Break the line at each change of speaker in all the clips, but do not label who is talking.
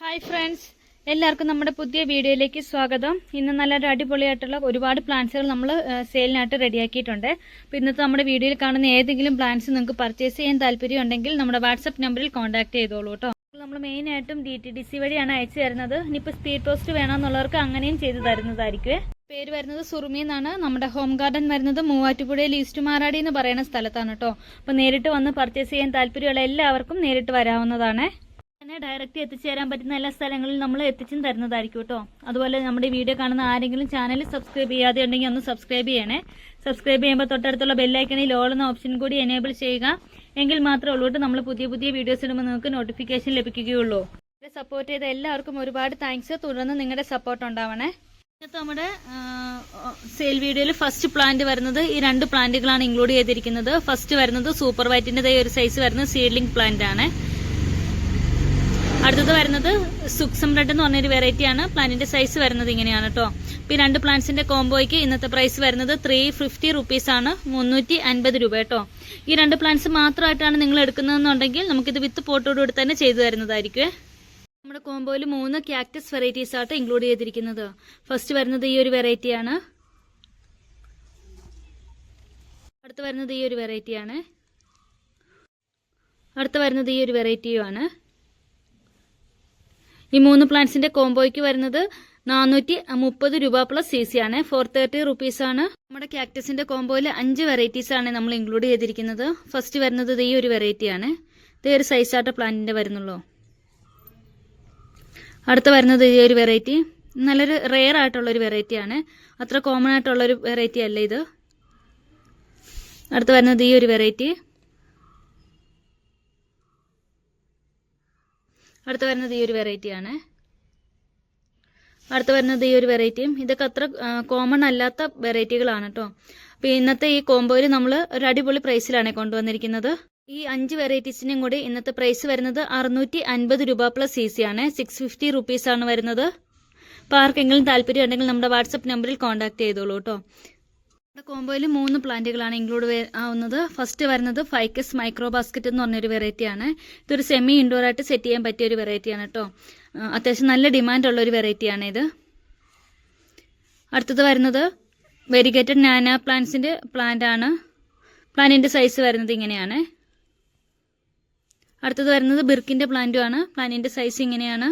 Hi friends എല്ലാവർക്കും നമ്മുടെ പുതിയ വീഡിയോയിലേക്ക് സ്വാഗതം. ഇന്ന് നല്ല അടിപൊളിയായിട്ടുള്ള ഒരുപാട് പ്ലാന്റ്സുകൾ നമ്മൾ സെയിലിനായിട്ട് റെഡിയാക്കിയിട്ടുണ്ട്. അപ്പോൾ ഇന്നത്തെ നമ്മുടെ വീഡിയോയിൽ കാണുന്ന ഏതെങ്കിലും പ്ലാന്റ്സ് നിങ്ങൾക്ക് പർച്ചേസ് ചെയ്യാൻ താല്പര്യം ഉണ്ടെങ്കിൽ നമ്മുടെ വാട്സപ്പ് നമ്പറിൽ കോൺടാക്ട് ചെയ്തോളൂ കേട്ടോ നമ്മൾ മെയിനായിട്ടും ഡി ടി ഡി സി വഴിയാണ് അയച്ചു തരുന്നത്. ഇനിയിപ്പോൾ സ്പീഡ് പോസ്റ്റ് വേണമെന്നുള്ളവർക്ക് അങ്ങനെയും ചെയ്തു തരുന്നതായിരിക്കും പേര് വരുന്നത് സുറുമി എന്നാണ്. നമ്മുടെ ഹോം ഗാർഡൻ വരുന്നത് മൂവാറ്റുപുഴയിൽ ഈസ്റ്റ് മാറാടി എന്ന് പറയുന്ന സ്ഥലത്താണ് കേട്ടോ അപ്പോൾ നേരിട്ട് വന്ന് പർച്ചേസ് ചെയ്യാൻ താല്പര്യമുള്ള എല്ലാവർക്കും നേരിട്ട് വരാവുന്നതാണ്. തന്നെ ഡയറക്റ്റ് എത്തിച്ചേരാൻ പറ്റുന്ന എല്ലാ സ്ഥലങ്ങളിലും നമ്മൾ എത്തിച്ചും തരുന്നതായിരിക്കും കേട്ടോ. അതുപോലെ നമ്മുടെ വീഡിയോ കാണുന്ന ആരെങ്കിലും ചാനൽ സബ്സ്ക്രൈബ് ചെയ്യാതെ ഉണ്ടെങ്കിൽ ഒന്ന് സബ്സ്ക്രൈബ് ചെയ്യണേ. സബ്സ്ക്രൈബ് ചെയ്യുമ്പോൾ തൊട്ടടുത്തുള്ള ബെല്ലൈക്കണിൽ ഓൾ എന്ന ഓപ്ഷൻ കൂടി എനേബിൾ ചെയ്യുക. എങ്കിൽ മാത്രമേ ഉള്ളൂ നമ്മൾ പുതിയ പുതിയ വീഡിയോസ് ഇടുമ്പോൾ നിങ്ങൾക്ക് നോട്ടിഫിക്കേഷൻ ലഭിക്കുകയുള്ളൂ. സപ്പോർട്ട് ചെയ്ത എല്ലാവർക്കും ഒരുപാട് താങ്ക്സ് തുടർന്ന് നിങ്ങളുടെ സപ്പോർട്ട് ഉണ്ടാവണേ. ഇന്നത്തെ നമ്മുടെ സെയിൽ വീഡിയോയിൽ ഫസ്റ്റ് പ്ലാന്റ് വരുന്നത് ഈ രണ്ട് പ്ലാന്റുകളാണ് ഇൻക്ലൂഡ് ചെയ്തിരിക്കുന്നത്. ഫസ്റ്റ് വരുന്നത് സൂപ്പർ വൈറ്റിന്റെ ഒരു സൈസ് വരുന്ന സീഡ്ലിംഗ് പ്ലാന്റ് ആണ്. അടുത്തത് വരുന്നത് സുക്സം റെഡ് എന്ന് പറഞ്ഞൊരു വെറൈറ്റി ആണ്. പ്ലാന്റിന്റെ സൈസ് വരുന്നത് ഇങ്ങനെയാണ് കേട്ടോ ഈ രണ്ട് പ്ലാന്റ്സിന്റെ കോംബോയ്ക്ക് ഇന്നത്തെ പ്രൈസ് വരുന്നത് ത്രീ ഫിഫ്റ്റി റുപ്പീസ് ആണ്. മുന്നൂറ്റി അൻപത് രൂപ കേട്ടോ ഈ രണ്ട് പ്ലാന്റ്സ് മാത്രമായിട്ടാണ് നിങ്ങൾ എടുക്കുന്നതെന്നുണ്ടെങ്കിൽ നമുക്കിത് വിത്ത് പോട്ടോട് കൂടി തന്നെ ചെയ്തു തരുന്നതായിരിക്കും നമ്മുടെ കോംബോയിൽ മൂന്ന് ക്യാക്ടസ് വെറൈറ്റീസ് ആയിട്ട് ഇൻക്ലൂഡ് ചെയ്തിരിക്കുന്നത്. ഫസ്റ്റ് വരുന്നത് ഈ ഒരു വെറൈറ്റിയാണ് അടുത്ത് വരുന്നത് ഈ ഒരു വെറൈറ്റിയാണ് അടുത്ത് വരുന്നത് ഈ ഒരു വെറൈറ്റിയുമാണ് ഈ മൂന്ന് പ്ലാന്റ്സിന്റെ കോംബോയ്ക്ക് വരുന്നത് നാനൂറ്റി മുപ്പത് രൂപ പ്ലസ് സി സി ആണ്. ഫോർ തേർട്ടി റുപ്പീസ് ആണ്. നമ്മുടെ ക്യാക്ടസിന്റെ കോംബോയിൽ അഞ്ച് വെറൈറ്റീസ് ആണ് നമ്മൾ ഇൻക്ലൂഡ് ചെയ്തിരിക്കുന്നത്. ഫസ്റ്റ് വരുന്നത് ഈ ഒരു വെറൈറ്റി ആണ്. ഇതേ ഒരു സൈസായിട്ട് പ്ലാന്റിന്റെ വരുന്നുള്ളൂ. അടുത്ത വരുന്നത് ഈ ഒരു വെറൈറ്റി നല്ലൊരു റെയർ ആയിട്ടുള്ള ഒരു വെറൈറ്റി ആണ്. അത്ര കോമൺ ആയിട്ടുള്ള ഒരു വെറൈറ്റി അല്ല ഇത്. അടുത്ത് വരുന്നത് ഈ ഒരു വെറൈറ്റി അടുത്ത് വരുന്നത് ഈ ഒരു വെറൈറ്റിയാണ് അടുത്ത് വരുന്നത് ഈ ഒരു വെറൈറ്റിയും ഇതൊക്കെ അത്ര കോമൺ അല്ലാത്ത വെറൈറ്റികളാണ് കേട്ടോ അപ്പോൾ ഇന്നത്തെ ഈ കോംബോയിൽ നമ്മൾ ഒരു അടിപൊളി പ്രൈസിലാണ് കൊണ്ടുവന്നിരിക്കുന്നത്. ഈ അഞ്ച് വെറൈറ്റീസിനും കൂടി ഇന്നത്തെ പ്രൈസ് വരുന്നത് അറുന്നൂറ്റി അൻപത് രൂപ പ്ലസ് സി സി ആണ്. സിക്സ് ഫിഫ്റ്റി റുപ്പീസ് ആണ് വരുന്നത്. അപ്പോൾ ആർക്കെങ്കിലും താല്പര്യം ഉണ്ടെങ്കിൽ നമ്മുടെ വാട്സപ്പ് നമ്പറിൽ കോൺടാക്ട് ചെയ്തോളൂ കേട്ടോ നമ്മുടെ കോംബോയിൽ മൂന്ന് പ്ലാന്റുകളാണ് ഇൻക്ലൂഡ് ആവുന്നത്. ഫസ്റ്റ് വരുന്നത് ഫൈക്കസ് മൈക്രോ ബാസ്ക്കറ്റ് എന്ന് പറഞ്ഞൊരു വെറൈറ്റിയാണ് ഇതൊരു സെമി ഇൻഡോർ ആയിട്ട് സെറ്റ് ചെയ്യാൻ പറ്റിയ ഒരു വെറൈറ്റിയാണ് കേട്ടോ അത്യാവശ്യം നല്ല ഡിമാൻഡ് ഉള്ള ഒരു വെറൈറ്റിയാണ് ഇത്. അടുത്തത് വരുന്നത് വെരിഗേറ്റഡ് നാന പ്ലാന്റ്സിന്റെ പ്ലാന്റ് ആണ്. പ്ലാന്റിന്റെ സൈസ് വരുന്നത് ഇങ്ങനെയാണ്. അടുത്തത് വരുന്നത് ബിർക്കിന്റെ പ്ലാന്റും ആണ്. പ്ലാന്റിന്റെ സൈസ് ഇങ്ങനെയാണ്.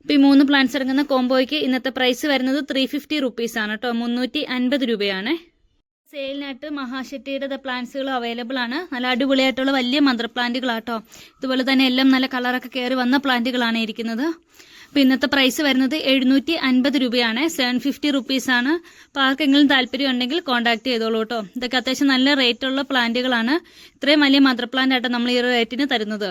അപ്പൊ ഈ മൂന്ന് പ്ലാന്റ്സ് ഇറങ്ങുന്ന കോംബോയ്ക്ക് ഇന്നത്തെ പ്രൈസ് വരുന്നത് ത്രീ ഫിഫ്റ്റി റുപ്പീസ് ആണ് കേട്ടോ മുന്നൂറ്റി അൻപത് രൂപയാണ്. സെയിലിനായിട്ട് മഹാശക്തിയുടെ പ്ലാന്റ്സുകൾ അവൈലബിൾ ആണ്. നല്ല അടിപൊളിയായിട്ടുള്ള വലിയ മന്ത്ര പ്ലാന്റുകളാട്ടോ. ഇതുപോലെ തന്നെ എല്ലാം നല്ല കളറൊക്കെ കയറി വന്ന പ്ലാന്റുകളാണ് ഇരിക്കുന്നത്. അപ്പോൾ ഇന്നത്തെ പ്രൈസ് വരുന്നത് എഴുന്നൂറ്റി അൻപത് രൂപയാണ്. സെവൻ ഫിഫ്റ്റി റുപ്പീസ് ആണ്. അപ്പോൾ ആർക്കെങ്കിലും താല്പര്യം ഉണ്ടെങ്കിൽ കോൺടാക്ട് ചെയ്തോളൂ കേട്ടോ. ഇതൊക്കെ അത്യാവശ്യം നല്ല റേറ്റുള്ള പ്ലാന്റുകളാണ്. ഇത്രയും വലിയ മദർ പ്ലാന്റ് ആയിട്ട് നമ്മൾ ഈ റേറ്റിന് തരുന്നത്.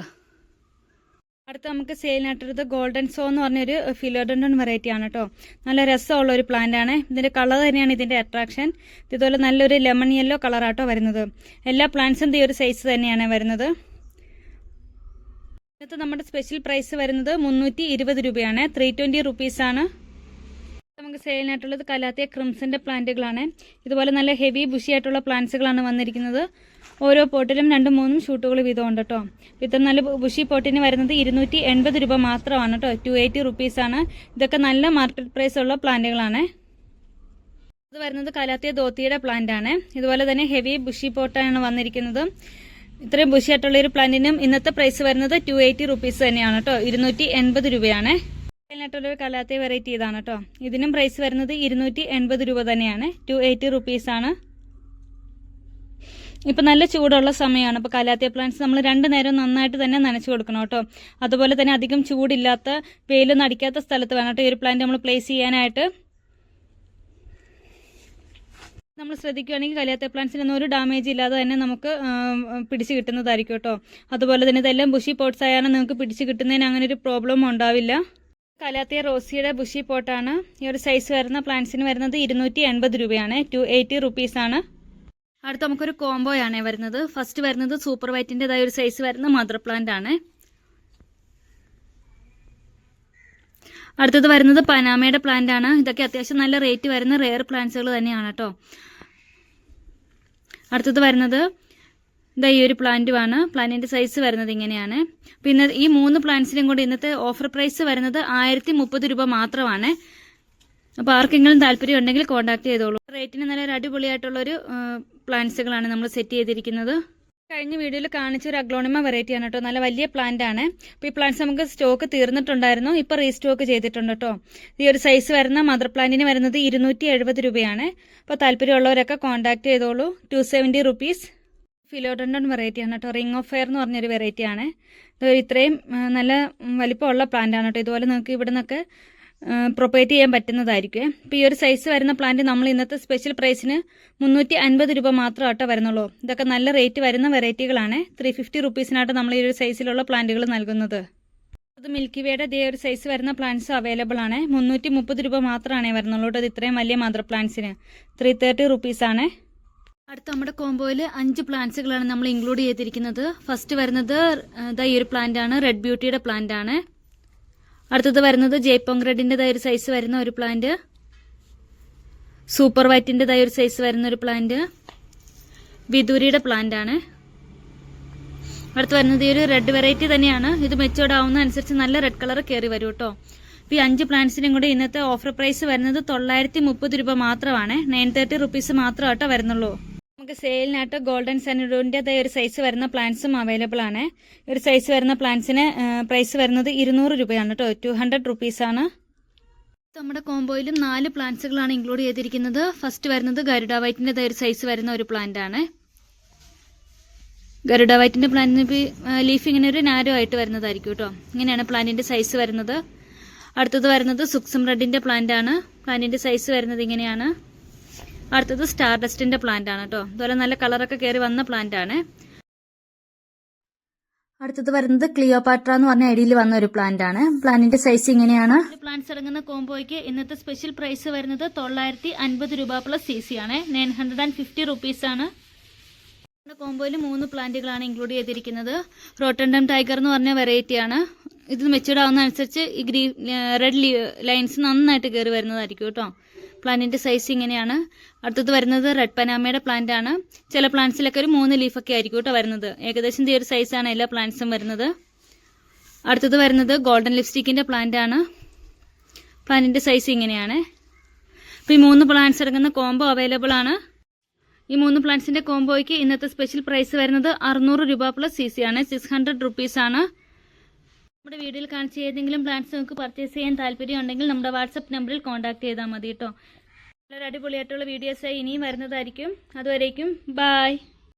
അടുത്ത നമുക്ക് സെയിലിനായിട്ടത് ഗോൾഡൻ സോ എന്ന് പറഞ്ഞൊരു ഫിലോഡൻഡൺ വെറൈറ്റി ആണ് കേട്ടോ നല്ല രസമുള്ള ഒരു പ്ലാന്റ് ആണ്. ഇതിന്റെ കളർ തന്നെയാണ് ഇതിന്റെ അട്രാക്ഷൻ ഇതുപോലെ നല്ലൊരു ലെമൺ യെല്ലോ കളറാട്ടോ വരുന്നത്. എല്ലാ പ്ലാന്റ്സും ഈ ഒരു സൈസ് തന്നെയാണ് വരുന്നത്. ഇന്നത്തെ നമ്മുടെ സ്പെഷ്യൽ പ്രൈസ് വരുന്നത് മുന്നൂറ്റി ഇരുപത് രൂപയാണ്. ത്രീ ട്വന്റി റുപ്പീസ് ആണ്. നമുക്ക് സെയിലിനായിട്ടുള്ളത് കലാത്തിയ ക്രിംസിന്റെ പ്ലാന്റുകളാണ്. ഇതുപോലെ നല്ല ഹെവി ബുഷി ആയിട്ടുള്ള പ്ലാന്റ്സുകളാണ് വന്നിരിക്കുന്നത്. ഓരോ പോട്ടിലും രണ്ടും മൂന്നും ഷൂട്ടുകൾ വീതം ഉണ്ട് കേട്ടോ ഇത്ര നല്ല ബുഷി പോട്ടിന് വരുന്നത് ഇരുന്നൂറ്റി എൺപത് രൂപ മാത്രമാണ് കേട്ടോ ടു എയ്റ്റി റുപ്പീസ് ആണ് ഇതൊക്കെ നല്ല മാർക്കറ്റ് പ്രൈസ് ഉള്ള പ്ലാന്റുകളാണ്. ഇത് വരുന്നത് കലാത്തിയ ധോത്തിയുടെ പ്ലാന്റ് ആണ് ഇതുപോലെ തന്നെ ഹെവി ബുഷി പോട്ടാണ് വന്നിരിക്കുന്നത്. ഇത്രയും ബുഷി ആയിട്ടുള്ള ഒരു പ്ലാന്റിനും ഇന്നത്തെ പ്രൈസ് വരുന്നത് ടു എയ്റ്റി റുപ്പീസ് തന്നെയാണ് കേട്ടോ ഇരുന്നൂറ്റി എൺപത് രൂപയാണ്. ആയിട്ടുള്ള കലാത്തെ വെറൈറ്റി ഇതാണ് കേട്ടോ ഇതിനും പ്രൈസ് വരുന്നത് ഇരുന്നൂറ്റി എൺപത് രൂപ തന്നെയാണ്. ടു എയ്റ്റി റുപ്പീസ് ആണ്. ഇപ്പം നല്ല ചൂടുള്ള സമയമാണ് അപ്പോൾ കലാത്തിയ പ്ലാന്റ്സ് നമ്മൾ രണ്ട് നേരം നന്നായിട്ട് തന്നെ നനച്ചു കൊടുക്കണം കേട്ടോ അതുപോലെ തന്നെ അധികം ചൂടില്ലാത്ത വെയിലൊന്നും അടിക്കാത്ത സ്ഥലത്ത് വേണം കേട്ടോ ഈ ഒരു പ്ലാന്റ് നമ്മൾ പ്ലേസ് ചെയ്യാനായിട്ട്. നമ്മൾ ശ്രദ്ധിക്കുകയാണെങ്കിൽ കലിയാത്ത പ്ലാന്റ്സിനൊന്നും ഒരു ഡാമേജ് ഇല്ലാതെ തന്നെ നമുക്ക് പിടിച്ച് കിട്ടുന്നതായിരിക്കും കേട്ടോ അതുപോലെ തന്നെ ഇതെല്ലാം ബുഷി പോട്ട്സ് ആയാലും നിങ്ങൾക്ക് പിടിച്ച് കിട്ടുന്നതിന് അങ്ങനെ ഒരു പ്രോബ്ലം ഉണ്ടാവില്ല. കലാത്തിയ റോസിയുടെ ബുഷി പോട്ടാണ്. ഈ ഒരു സൈസ് വരുന്ന പ്ലാന്റ്സിന് വരുന്നത് ഇരുന്നൂറ്റി എൺപത് രൂപയാണ്. ടു എയ്റ്റി റുപ്പീസ് ആണ്. അടുത്ത നമുക്കൊരു കോംബോയാണ് വരുന്നത്. ഫസ്റ്റ് വരുന്നത് സൂപ്പർ വൈറ്റിന്റെതായ ഒരു സൈസ് വരുന്ന മദർ പ്ലാന്റ് ആണ്. അടുത്തത് വരുന്നത് പനാമയുടെ പ്ലാന്റ് ആണ്. ഇതൊക്കെ അത്യാവശ്യം നല്ല റേറ്റ് വരുന്ന റെയർ പ്ലാന്റ്സുകൾ തന്നെയാണ് കേട്ടോ. അടുത്തത് വരുന്നത് ഇതാ ഈ ഒരു പ്ലാന്റുമാണ് പ്ലാന്റിന്റെ സൈസ് വരുന്നത് ഇങ്ങനെയാണ്. പിന്നെ ഈ മൂന്ന് പ്ലാന്റ്സിനും കൂടി ഇന്നത്തെ ഓഫർ പ്രൈസ് വരുന്നത് ആയിരത്തി മുപ്പത് രൂപ മാത്രമാണ്. അപ്പോൾ ആർക്കെങ്കിലും താല്പര്യം ഉണ്ടെങ്കിൽ കോൺടാക്ട് ചെയ്തോളൂ. റേറ്റിന് നല്ല ഒരു അടിപൊളിയായിട്ടുള്ള ഒരു പ്ലാന്റ്സുകളാണ് നമ്മൾ സെറ്റ് ചെയ്തിരിക്കുന്നത്. കഴിഞ്ഞ വീഡിയോയിൽ കാണിച്ച ഒരു അഗ്ലോണിമ വെറൈറ്റി ആണ് കേട്ടോ. നല്ല വലിയ പ്ലാന്റ് ആണ്. അപ്പോൾ ഈ പ്ലാന്റ്സ് നമുക്ക് സ്റ്റോക്ക് തീർന്നിട്ടുണ്ടായിരുന്നു. ഇപ്പോൾ റീസ്റ്റോക്ക് ചെയ്തിട്ടുണ്ട് കേട്ടോ. ഈ ഒരു സൈസ് വരുന്ന മദർ പ്ലാന്റിന് വരുന്നത് ഇരുന്നൂറ്റി രൂപയാണ്. അപ്പോൾ താല്പര്യമുള്ളവരൊക്കെ കോൺടാക്ട് ചെയ്തോളൂ. Two seventy rupees philodendron variety ആണ് കേട്ടോ. റിംഗ് ഓഫ് ഫെയർ എന്ന് പറഞ്ഞൊരു വെറൈറ്റി ആണ്. ഇത് ഇത്രയും നല്ല വലിപ്പമുള്ള പ്ലാന്റ് ആണ് കേട്ടോ. ഇതുപോലെ നിങ്ങൾക്ക് ഇവിടെ നിന്നൊക്കെ പ്രൊപ്പറേറ്റ് ചെയ്യാൻ പറ്റുന്നതായിരിക്കും. ഇപ്പോൾ ഈ ഒരു സൈസ് വരുന്ന പ്ലാന്റ് നമ്മൾ ഇന്നത്തെ സ്പെഷ്യൽ പ്രൈസിന് മുന്നൂറ്റി അൻപത് രൂപ മാത്രം ആട്ടോ വരുന്നുള്ളൂ. ഇതൊക്കെ നല്ല റേറ്റ് വരുന്ന വെറൈറ്റികളാണ് ത്രീ ഫിഫ്റ്റി റുപ്പീസിനായിട്ട് നമ്മൾ ഈ ഒരു സൈസിലുള്ള പ്ലാന്റുകൾ നൽകുന്നത്. അത് മിൽക്കി വേയുടെ ഇതേ ഒരു സൈസ് വരുന്ന പ്ലാന്റ്സ് അവൈലബിൾ ആണ്. മുന്നൂറ്റി മുപ്പത് രൂപ മാത്രമാണ് വരുന്നുള്ളൂ ഇത് ഇത്രയും വലിയ മദർ പ്ലാന്റ്സിന് ത്രീ തേർട്ടി റുപ്പീസാണ് അടുത്ത നമ്മുടെ കോംബോയിൽ അഞ്ച് പ്ലാന്റ്സുകളാണ് നമ്മൾ ഇൻക്ലൂഡ് ചെയ്തിരിക്കുന്നത്. ഫസ്റ്റ് വരുന്നത് ഈ ഒരു പ്ലാന്റ് ആണ് റെഡ് ബ്യൂട്ടിയുടെ പ്ലാന്റ് ആണ് അടുത്തത് വരുന്നത് ജയ്പോങ് റെഡിന്റെ ഒരു സൈസ് വരുന്ന ഒരു പ്ലാന്റ് സൂപ്പർ വൈറ്റിന്റെ ഒരു സൈസ് വരുന്ന ഒരു പ്ലാന്റ് വിദൂരിയുടെ പ്ലാന്റ് ആണ് അടുത്ത് വരുന്നത് ഈ ഒരു റെഡ് വെറൈറ്റി തന്നെയാണ്. ഇത് മെച്ചോർഡ് ആവുന്ന അനുസരിച്ച് നല്ല റെഡ് കളർ കയറി വരും കേട്ടോ. ഈ അഞ്ച് പ്ലാന്റ്സിനും കൂടെ ഇന്നത്തെ ഓഫർ പ്രൈസ് വരുന്നത് തൊള്ളായിരത്തി മുപ്പത് രൂപ മാത്രമാണ്. നയൻ തേർട്ടി റുപ്പീസ് മാത്രം കേട്ടോ വരുന്നുള്ളൂ. നമുക്ക് സെയിലിനായിട്ട് ഗോൾഡൻ സനുഡോന്റെ ഒരു സൈസ് വരുന്ന പ്ലാന്റ്സും അവൈലബിൾ ആണ്. ഒരു സൈസ് വരുന്ന പ്ലാന്റ്സിന് പ്രൈസ് വരുന്നത് ഇരുന്നൂറ് രൂപയാണ് കേട്ടോ ടു ഹൺഡ്രഡ് റുപ്പീസാണ് നമ്മുടെ കോംബോയിലും നാല് പ്ലാന്റ്സുകളാണ് ഇൻക്ലൂഡ് ചെയ്തിരിക്കുന്നത്. ഫസ്റ്റ് വരുന്നത് ഗരുഡ വൈറ്റിന്റെതായ ഒരു സൈസ് വരുന്ന ഒരു പ്ലാന്റ് ആണ്. ഗരുഡ വൈറ്റിന്റെ പ്ലാന്റിന് ലീഫ് ഇങ്ങനെ ഒരു നാരോ ആയിട്ട് വരുന്നതായിരിക്കും കേട്ടോ ഇങ്ങനെയാണ് പ്ലാന്റിന്റെ സൈസ് വരുന്നത്. അടുത്തത് വരുന്നത് സുക്സം റെഡിന്റെ പ്ലാന്റ് ആണ്. പ്ലാന്റിന്റെ സൈസ് വരുന്നത് ഇങ്ങനെയാണ്. അടുത്തത് സ്റ്റാർ ഡസ്റ്റിന്റെ പ്ലാന്റ് ആണ് കേട്ടോ അതുപോലെ നല്ല കളറൊക്കെ കയറി വന്ന പ്ലാന്റ് ആണ്. അടുത്തത് വരുന്നത് ക്ലിയോപാട്ര എന്ന് പറഞ്ഞ ഐഡിയിൽ വന്ന ഒരു പ്ലാന്റ് ആണ്. പ്ലാന്റിന്റെ സൈസ് ഇങ്ങനെയാണ്. പ്ലാന്റ്സ് അടങ്ങുന്ന കോംബോയ്ക്ക് ഇന്നത്തെ സ്പെഷ്യൽ പ്രൈസ് വരുന്നത് തൊള്ളായിരത്തി അൻപത് രൂപ പ്ലസ് സി സി ആണ്. Nine hundred and fifty rupees ആണ്. കോമ്പോയിൽ കോംബോയിൽ മൂന്ന് പ്ലാന്റുകളാണ് ഇൻക്ലൂഡ് ചെയ്തിരിക്കുന്നത്. റോട്ടൻഡം ടൈഗർ എന്ന് പറഞ്ഞ വെറൈറ്റി ആണ്. ഇത് മെച്ചൂർഡ് ആവുന്ന അനുസരിച്ച് ഈ ഗ്രീൻ റെഡ് ലൈൻസ് നന്നായിട്ട് കയറി വരുന്നതായിരിക്കും കേട്ടോ പ്ലാന്റിന്റെ സൈസ് ഇങ്ങനെയാണ്. അടുത്തത് വരുന്നത് റെഡ് പനാമയുടെ പ്ലാന്റ് ആണ്. ചില പ്ലാന്റ്സിലൊക്കെ ഒരു മൂന്ന് ലീഫൊക്കെ ആയിരിക്കും കേട്ടോ വരുന്നത്. ഏകദേശം ഈ ഒരു സൈസാണ് എല്ലാ പ്ലാന്റ്സും വരുന്നത്. അടുത്തത് വരുന്നത് ഗോൾഡൻ ലിപ്സ്റ്റിക്കിന്റെ പ്ലാന്റ് ആണ്. പ്ലാന്റിന്റെ സൈസ് ഇങ്ങനെയാണ്. അപ്പോൾ ഈ മൂന്ന് പ്ലാന്റ്സ് അടങ്ങുന്ന കോംബോ അവൈലബിൾ ആണ്. ഈ മൂന്ന് പ്ലാന്റ്സിന്റെ കോംബോയ്ക്ക് ഇന്നത്തെ സ്പെഷ്യൽ പ്രൈസ് വരുന്നത് അറുന്നൂറ് രൂപ പ്ലസ് സി സി ആണ്. സിക്സ് ഹൺഡ്രഡ് റുപ്പീസ് ആണ്. നമ്മുടെ വീഡിയോയിൽ കാണിച്ച ഏതെങ്കിലും പ്ലാന്റ്സ് നിങ്ങൾക്ക് പർച്ചേസ് ചെയ്യാൻ താല്പര്യം ഉണ്ടെങ്കിൽ നമ്മുടെ വാട്സപ്പ് നമ്പറിൽ കോൺടാക്ട് ചെയ്താൽ മതി കേട്ടോ. വളരെ അടിപൊളിയായിട്ടുള്ള വീഡിയോസായി ഇനിയും വരുന്നതായിരിക്കും. അതുവരേക്കും ബായ്